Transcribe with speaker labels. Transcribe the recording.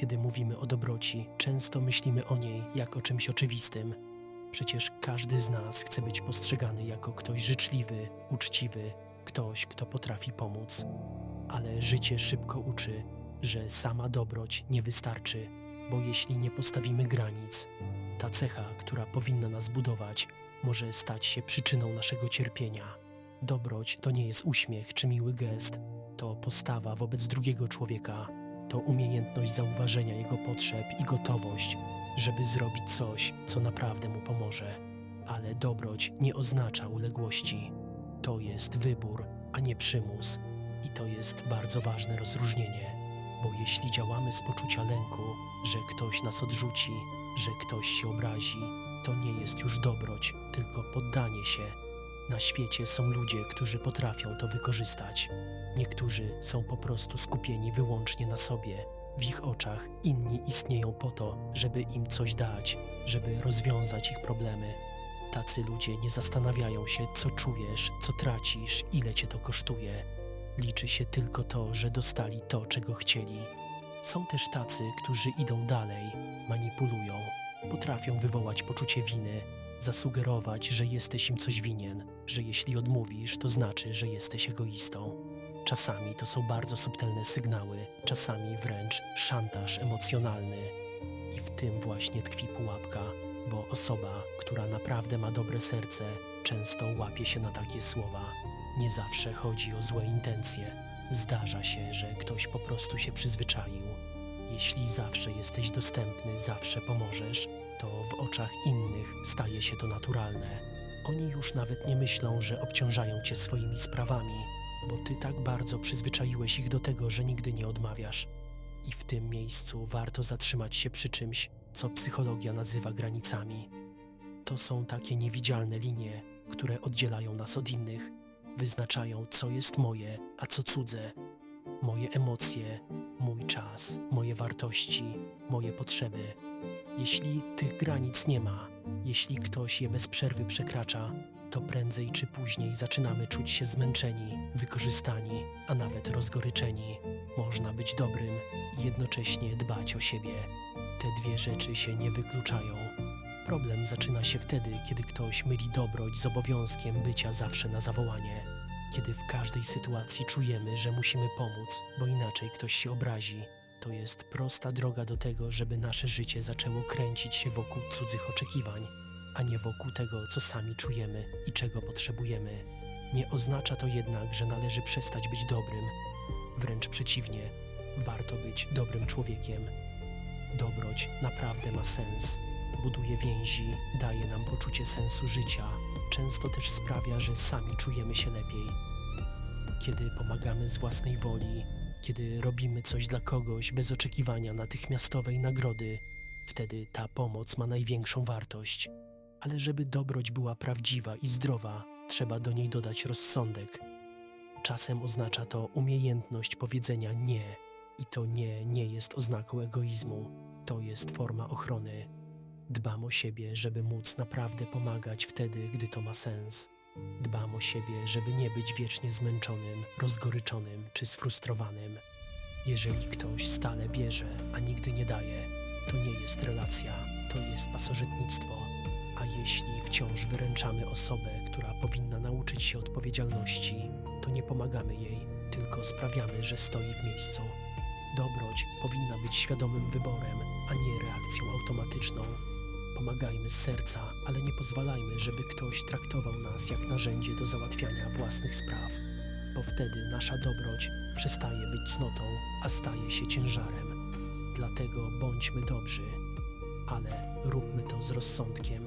Speaker 1: Kiedy mówimy o dobroci, często myślimy o niej jak o czymś oczywistym. Przecież każdy z nas chce być postrzegany jako ktoś życzliwy, uczciwy, ktoś, kto potrafi pomóc. Ale życie szybko uczy, że sama dobroć nie wystarczy, bo jeśli nie postawimy granic, ta cecha, która powinna nas budować, może stać się przyczyną naszego cierpienia. Dobroć to nie jest uśmiech czy miły gest, to postawa wobec drugiego człowieka, to umiejętność zauważenia jego potrzeb i gotowość, żeby zrobić coś, co naprawdę mu pomoże. Ale dobroć nie oznacza uległości. To jest wybór, a nie przymus. I to jest bardzo ważne rozróżnienie, bo jeśli działamy z poczucia lęku, że ktoś nas odrzuci, że ktoś się obrazi, to nie jest już dobroć, tylko poddanie się. Na świecie są ludzie, którzy potrafią to wykorzystać. Niektórzy są po prostu skupieni wyłącznie na sobie. W ich oczach inni istnieją po to, żeby im coś dać, żeby rozwiązać ich problemy. Tacy ludzie nie zastanawiają się, co czujesz, co tracisz, ile cię to kosztuje. Liczy się tylko to, że dostali to, czego chcieli. Są też tacy, którzy idą dalej, manipulują, potrafią wywołać poczucie winy, zasugerować, że jesteś im coś winien, że jeśli odmówisz, to znaczy, że jesteś egoistą. Czasami to są bardzo subtelne sygnały, czasami wręcz szantaż emocjonalny. I w tym właśnie tkwi pułapka, bo osoba, która naprawdę ma dobre serce, często łapie się na takie słowa. Nie zawsze chodzi o złe intencje. Zdarza się, że ktoś po prostu się przyzwyczaił. Jeśli zawsze jesteś dostępny, zawsze pomożesz, to w oczach innych staje się to naturalne. Oni już nawet nie myślą, że obciążają cię swoimi sprawami, bo ty tak bardzo przyzwyczaiłeś ich do tego, że nigdy nie odmawiasz. I w tym miejscu warto zatrzymać się przy czymś, co psychologia nazywa granicami. To są takie niewidzialne linie, które oddzielają nas od innych, wyznaczają, co jest moje, a co cudze. Moje emocje, mój czas, moje wartości, moje potrzeby. Jeśli tych granic nie ma, jeśli ktoś je bez przerwy przekracza, to prędzej czy później zaczynamy czuć się zmęczeni, wykorzystani, a nawet rozgoryczeni. Można być dobrym i jednocześnie dbać o siebie. Te dwie rzeczy się nie wykluczają. Problem zaczyna się wtedy, kiedy ktoś myli dobroć z obowiązkiem bycia zawsze na zawołanie. Kiedy w każdej sytuacji czujemy, że musimy pomóc, bo inaczej ktoś się obrazi. To jest prosta droga do tego, żeby nasze życie zaczęło kręcić się wokół cudzych oczekiwań, a nie wokół tego, co sami czujemy i czego potrzebujemy. Nie oznacza to jednak, że należy przestać być dobrym. Wręcz przeciwnie, warto być dobrym człowiekiem. Dobroć naprawdę ma sens. Buduje więzi, daje nam poczucie sensu życia, często też sprawia, że sami czujemy się lepiej. Kiedy pomagamy z własnej woli, kiedy robimy coś dla kogoś bez oczekiwania natychmiastowej nagrody, wtedy ta pomoc ma największą wartość. Ale żeby dobroć była prawdziwa i zdrowa, trzeba do niej dodać rozsądek. Czasem oznacza to umiejętność powiedzenia nie, i to nie nie jest oznaką egoizmu, to jest forma ochrony. Dbam o siebie, żeby móc naprawdę pomagać wtedy, gdy to ma sens. Dbam o siebie, żeby nie być wiecznie zmęczonym, rozgoryczonym czy sfrustrowanym. Jeżeli ktoś stale bierze, a nigdy nie daje, to nie jest relacja, to jest pasożytnictwo. A jeśli wciąż wyręczamy osobę, która powinna nauczyć się odpowiedzialności, to nie pomagamy jej, tylko sprawiamy, że stoi w miejscu. Dobroć powinna być świadomym wyborem, a nie reakcją automatyczną. Pomagajmy z serca, ale nie pozwalajmy, żeby ktoś traktował nas jak narzędzie do załatwiania własnych spraw, bo wtedy nasza dobroć przestaje być cnotą, a staje się ciężarem. Dlatego bądźmy dobrzy, ale róbmy to z rozsądkiem